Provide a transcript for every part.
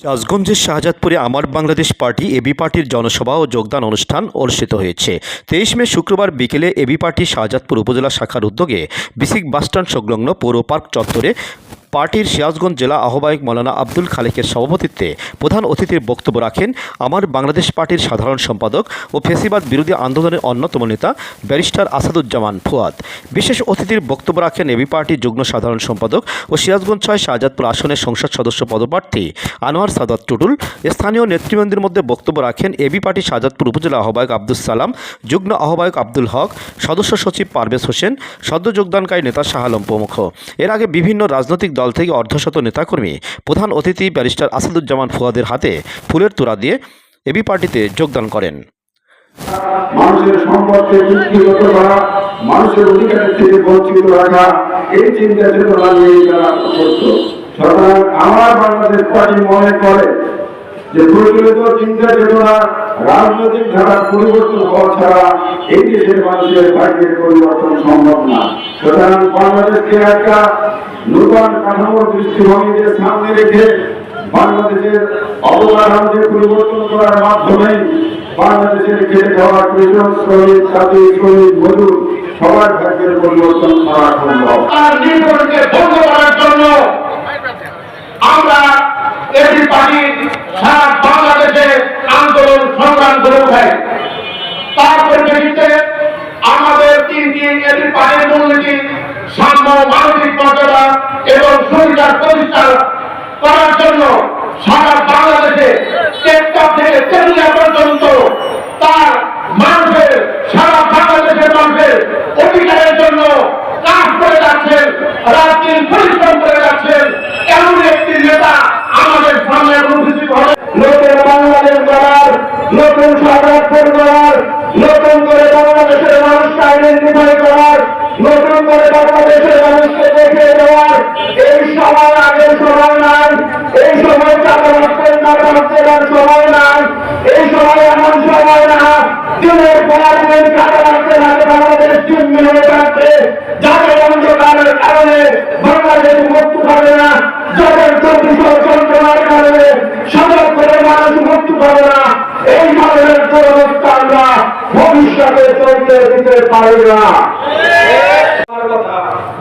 রাজগঞ্জের শাহজাদপুরে আমার Bangladesh party AB পার্টির জনসভা ও যোগদান অনুষ্ঠান অনুষ্ঠিত হয়েছে। তেইশ মে শুক্রবার বিকেলে এবি পার্টি শাহজাদপুর উপজেলা শাখার উদ্যোগে বিসিক বাসস্ট্যান্ড সংলগ্ন পৌর পার্ক চত্বরে পার্টির সিরাজগঞ্জ জেলা আহ্বায়ক মৌলানা আব্দুল খালেকের সভাপতিত্বে প্রধান অতিথির বক্তব্য রাখেন আমার বাংলাদেশ পার্টির সাধারণ সম্পাদক ও ফেসিবাদ বিরোধী আন্দোলনের অন্যতম নেতা ব্যারিস্টার আসাদুজ্জামান ফুয়াদ। বিশেষ অতিথির বক্তব্য রাখেন এবি পার্টির যুগ্ম সাধারণ সম্পাদক ও সিরাজগঞ্জ ছয় শাহজাদপুর আসনের সংসদ সদস্য পদপ্রার্থী আনোয়ার সাদাত টুডুল। স্থানীয় নেতৃবৃন্দের মধ্যে বক্তব্য রাখেন এবি পার্টি শাহজাদপুর উপজেলা আহ্বায়ক আব্দুল সালাম, যুগ্ম আহ্বায়ক আব্দুল হক, সদস্য সচিব পারভেজ হোসেন, সদ্য যোগদানকারী নেতা শাহ আলম প্রমুখ। এর আগে বিভিন্ন রাজনৈতিক দল থেকে অর্ধশত নেতাকর্মী প্রধান অতিথি ব্যারিস্টার আসাদুজ্জামান ফুয়াদের হাতে ফুলের তোড়া দিয়ে এবি পার্টিতে যোগদান করেন। মানুষের সম্পদকে চুক্তিগত করা মানুষের অধিকারের থেকে বঞ্চিত রাখা, এই চিন্তা চেতনা নিয়ে তারা করত সুতরাং আমার বাংলাদেশ পার্টি মনে করে যে প্রচলিত চিন্তা চেতনা, রাজনৈতিক ধারার পরিবর্তন হওয়া ছাড়া এই দেশের মানুষের ভাগ্যের পরিবর্তন সম্ভব না। সুতরাং বাংলাদেশকে একটা নূতন কাঠামোর দৃষ্টিভঙ্গিকে সামনে রেখে বাংলাদেশের অবদানকে পরিবর্তন করার মাধ্যমে বাংলাদেশের খেটে খাওয়া কৃষক, শ্রমিক ছাত্রী শ্রমিক, মজুর সবার ভাগ্যের পরিবর্তন করা সম্ভব। বন্ধ করার জন্য আমরা এটি পার্টি সারা বাংলাদেশে আন্দোলন, সংগ্রাম করে উঠাই। তার পরিপ্রেক্ষিতে আমাদের তিনটি এটি মূলনীতি সাম্য মানবিক মর্যাদা এবং সুবিধার প্রতিষ্ঠা করার জন্য সারা বাংলাদেশে টেকটপ থেকে তেলিয়া পর্যন্ত তার মানুষের, সারা বাংলাদেশের মানুষের অধিকারের জন্য কাজ করে যাচ্ছেন দিন পরিশ্রম করে যাচ্ছেন এমন একটি নেতা আমাদের সামনে উপস্থিত হবে নতুন বাংলাদেশ নতুন সরকার আর সময় নাই, এই সময় এমন সময় না, দিনের পর দিন চাপা রাখতেন আগে বাংলাদেশ চিহ্ন হয়ে থাকবে। যাদের অন্ধকারের কারণে বাংলাদেশ মুক্তি পাবে না, যাদের চব্বিশ যন্ত্রণার কারণে সজাগ করে মানুষ মুক্তি পাবে না, এই ধরনের দুরবস্থা আমরা ভবিষ্যতে চলতে দিতে পারি না।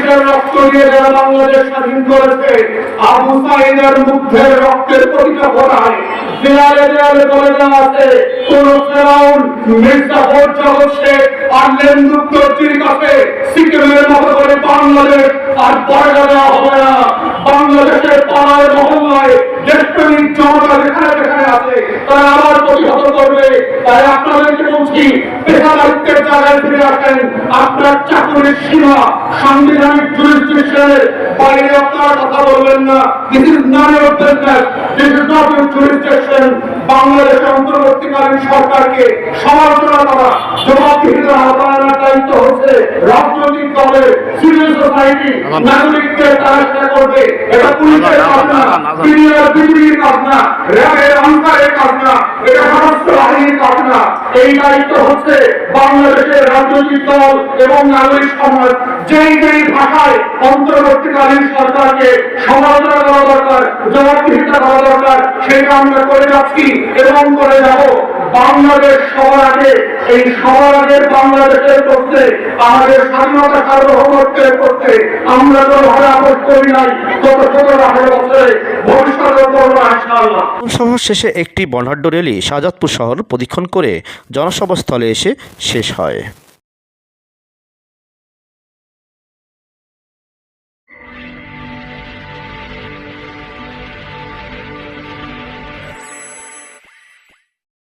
জানে, রক্ত দিয়ে যারা বাংলাদেশ স্বাধীন করেছে আবু রক্তের দেয়ালে দেয়ালে বলে দেওয়া আছে কোন ফেরাউন আর লেন্দুত্তরজির কাছে সিকিমের মতো করে বাংলাদেশ আর পয়সা দেওয়া হবে না। বাংলাদেশের পাড়ায় মহল্লায় দেশপ্রেমিক জনতা যেখানে আছে, তারা আবার প্রতিহত করবে। তাই আপনাদেরকে বলছি পেশাদারিত্বের জায়গায় ফিরে আসেন। আপনার চাকরির সীমা, সাংবিধানিক জুরিস্ট্রিকশনের বাইরে আপনারা কথা বলবেন না। This is not your business this is not your jurisdiction বাংলাদেশের অন্তর্বর্তীকালীন সরকারকে সমালোচনা করা জবাবদিহিতার আওতায় দায়িত্ব হচ্ছে রাজনৈতিক দলের সিভিল সোসাইটি নাগরিকদের তারা করবে। এটা পুলিশের কাজ না সিনিয়র বিজিবির কাজ না র্যাবের আনসারের কাজ না এটা সমস্ত বাহিনীর কাজ না এই দায়িত্ব হচ্ছে বাংলাদেশের রাজনৈতিক দল এবং নাগরিক সমাজ। যেই যেই ভাষায় অন্তর্বর্তীকালীন সরকারকে সমালোচনা করা দরকার, জবাবদিহিতা করা দরকার, সেটা আমরা করে যাচ্ছি এবং করে যাব। বাংলাদেশ সবার আগে এই সবার আগে বাংলাদেশের করতে, আমাদের স্বাধীনতা সার্বভৌমত্বের করতে, আমরা তো ভাড়া আপোষ করি নাই গত সতেরো আঠারো বছরে। ভবিষ্যতের করব সভা শেষে একটি বর্ণাঢ্য রেলি শাহজাদপুর শহর প্রদীক্ষণ করে জনসভাস্থলে এসে শেষ হয়।